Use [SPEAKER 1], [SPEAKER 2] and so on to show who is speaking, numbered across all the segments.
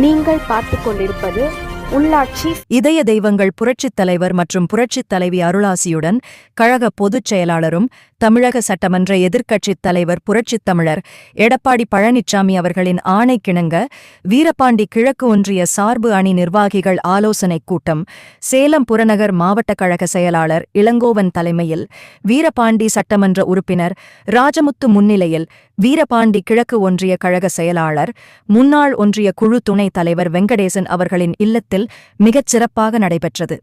[SPEAKER 1] நீங்கள் பார்த்துக் கொண்டிருப்பது உள்ளாட்சி
[SPEAKER 2] இதய தெய்வங்கள் புரட்சித் தலைவர் மற்றும் புரட்சித் தலைவி அருளாசியுடன் கழக பொதுச் செயலாளரும் தமிழக சட்டமன்ற எதிர்க்கட்சித் தலைவர் புரட்சித் தமிழர் எடப்பாடி பழனிச்சாமி அவர்களின் ஆணைக்கிணங்க வீரபாண்டி கிழக்கு ஒன்றிய சார்பு அணி நிர்வாகிகள் ஆலோசனைக் கூட்டம் சேலம் புறநகர் மாவட்ட கழக செயலாளர் இளங்கோவன் தலைமையில் வீரபாண்டி சட்டமன்ற உறுப்பினர் ராஜமுத்து முன்னிலையில் வீரபாண்டி கிழக்கு ஒன்றிய கழக செயலாளர் முன்னாள் ஒன்றிய குழு துணைத் தலைவர் வெங்கடேசன் அவர்களின் இல்லத்தில் மிகச் சிறப்பாக நடைபெற்றது.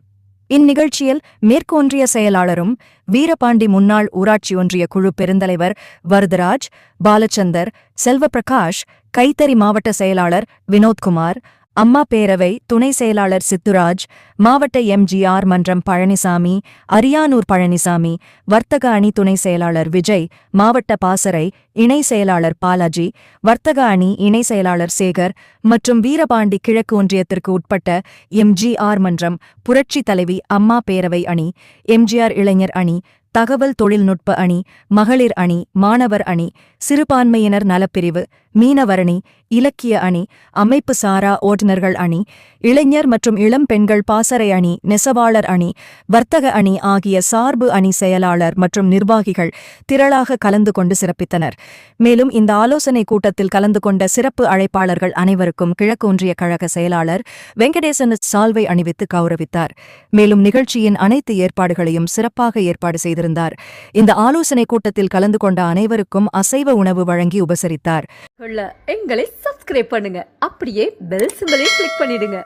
[SPEAKER 2] இந்நிகழ்ச்சியில் மேற்கொன்றிய செயலாளரும் வீரபாண்டி முன்னாள் ஊராட்சி ஒன்றிய குழு பெருந்தலைவர் வரதராஜ் பாலச்சந்தர் செல்வபிரகாஷ் கைத்தறி மாவட்ட செயலாளர் வினோத்குமார் அம்மா பேரவை துணை செயலாளர் சித்துராஜ் மாவட்ட எம்ஜிஆர் மன்றம் பழனிசாமி அரியானூர் பழனிசாமி வர்த்தக அணி துணை செயலாளர் விஜய் மாவட்ட பாசறை இணை செயலாளர் பாலாஜி வர்த்தக அணி இணை செயலாளர் சேகர் மற்றும் வீரபாண்டி கிழக்கு ஒன்றியத்திற்கு உட்பட்ட எம்ஜிஆர் மன்றம் புரட்சி தலைவி அம்மா பேரவை அணி எம்ஜிஆர் இளைஞர் அணி தகவல் தொழில்நுட்ப அணி மகளிர் அணி மாணவர் அணி சிறுபான்மையினர் நலப்பிரிவு மீனவரணி இலக்கிய அணி அமைப்பு சாரா ஓட்டுநர்கள் அணி இளைஞர் மற்றும் இளம் பெண்கள் பாசறை அணி நெசவாளர் அணி வர்த்தக அணி ஆகிய சார்பு அணி செயலாளர் மற்றும் நிர்வாகிகள் திரளாக கலந்து கொண்டு சிறப்பித்தனர். மேலும் இந்த ஆலோசனை கூட்டத்தில் கலந்து கொண்ட சிறப்பு அழைப்பாளர்கள் அனைவருக்கும் கிழக்கு ஒன்றிய கழக செயலாளர் வெங்கடேசன் சால்வை அணிவித்து கௌரவித்தார். மேலும் நிகழ்ச்சியின் அனைத்து ஏற்பாடுகளையும் சிறப்பாக ஏற்பாடு செய்திருந்தார். இந்த ஆலோசனை கூட்டத்தில் கலந்து கொண்ட அனைவருக்கும் அசைவ உணவு வழங்கி உபசரித்தார்.
[SPEAKER 3] எங்களை சப்ஸ்கிரைப் பண்ணுங்க. அப்படியே பெல் சிம்பலையும் கிளிக் பண்ணிடுங்க.